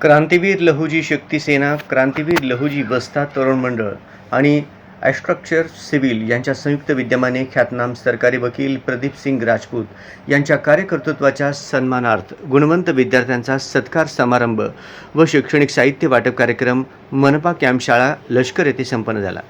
क्रांतीवीर लहुजी शक्ती सेना क्रांतीवीर लहुजी बस्ता तरुण मंडळ आणि ॲस्ट्रक्चर सिव्हिल यांच्या संयुक्त विद्यमाने ख्यातनाम सरकारी वकील प्रदीप सिंग राजपूत यांच्या कार्यकर्तृत्वाच्या सन्मानार्थ गुणवंत विद्यार्थ्यांचा सत्कार समारंभ व शैक्षणिक साहित्य वाटप कार्यक्रम मनपा कॅम्पशाळा लष्कर येथे संपन्न झाला.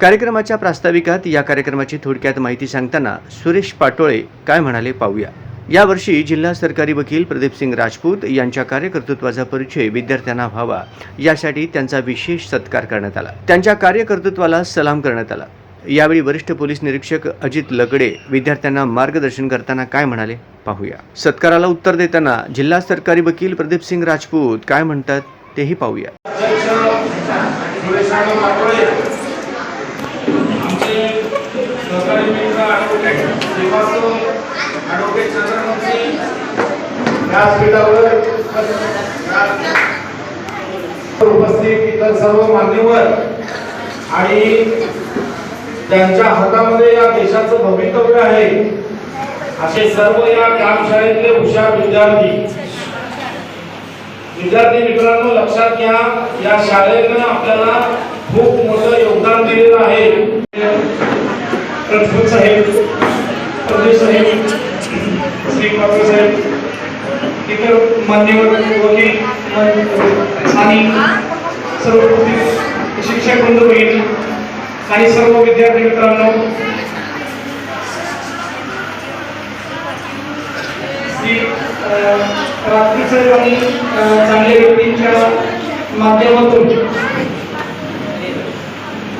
कार्यक्रमाच्या प्रास्ताविकात या कार्यक्रमाची थोडक्यात माहिती सांगताना सुरेश पाटोळे काय म्हणाले पाहूया. यावर्षी जिल्हा सरकारी वकील प्रदीपसिंग राजपूत यांच्या कार्यकर्तृत्वाचा परिचय विद्यार्थ्यांना व्हावा यासाठी त्यांचा विशेष सत्कार करण्यात आला. त्यांच्या कार्यकर्तृत्वाला सलाम करण्यात आला. यावेळी वरिष्ठ पोलीस निरीक्षक अजित लगडे विद्यार्थ्यांना मार्गदर्शन करताना काय म्हणाले? पाहूया. सत्काराला उत्तर देताना जिल्हा सरकारी वकील प्रदीपसिंग राजपूत काय म्हणतात तेही पाहूया. ॲडव्होकेट चंद्रवंशी व्यासपीठावर उपस्थित इतर सर्व मान्यवर आणि त्यांच्या हातामध्ये या देशाचं भवितव्य आहे असे सर्व या कामशाळेतले हुशार विद्यार्थी. विद्यार्थी मित्रांनो लक्षात घ्या या शाळेनं आपल्याला खूप मोठं योगदान दिलेलं आहे. प्रथम साहेब प्रदेश साहेब श्री पात्र साहेब इतर मान्यवर वकील आणि सर्व शिक्षक बंधू भगिनी आणि सर्व विद्यार्थी मित्रांनो की अ, रात्रीचं आणि चांगल्या व्यक्तींच्या माध्यमातून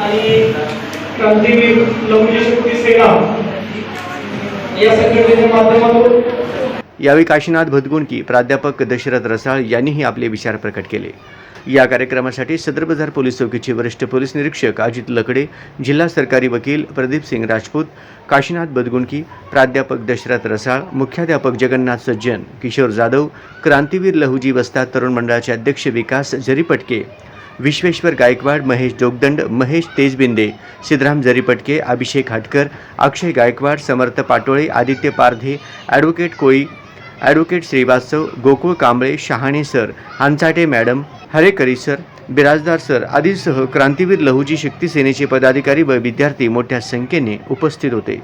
आणि क्रांतीवीर लवली सेना या संघटनेच्या माध्यमातून यावेळी काशीनाथ भदगुंडकी प्राध्यापक दशरथ रसाळ यांनीही आपले विचार प्रकट केले. या कार्यक्रमासाठी सदर बाजार पोलीस चौकीचे वरिष्ठ पोलीस निरीक्षक अजित लकडे जिल्हा सरकारी वकील प्रदीप सिंग राजपूत काशीनाथ बदगुंडकी प्राध्यापक दशरथ रसाळ मुख्याध्यापक जगन्नाथ सज्जन किशोर जाधव क्रांतीवीर लहुजी वस्ता तरुण मंडळाचे अध्यक्ष Vikas Jaripatke Vishweshwar Gaikwad Mahesh Jogdand Mahesh तेजबिंदे Siddharam Jaripatke Abhishek Hatkar Akshay Gaikwad Samarth Patole Aditya Pardhe advocate Koli advocate Shrivastava Gokul Kamble Shahane sir Hanchate madam Harekari sir Birajdar sir आदीसह क्रांतीवीर Lahuji Shakti सेनेचे पदाधिकारी व विद्यार्थी मोठ्या संख्येने उपस्थित होते.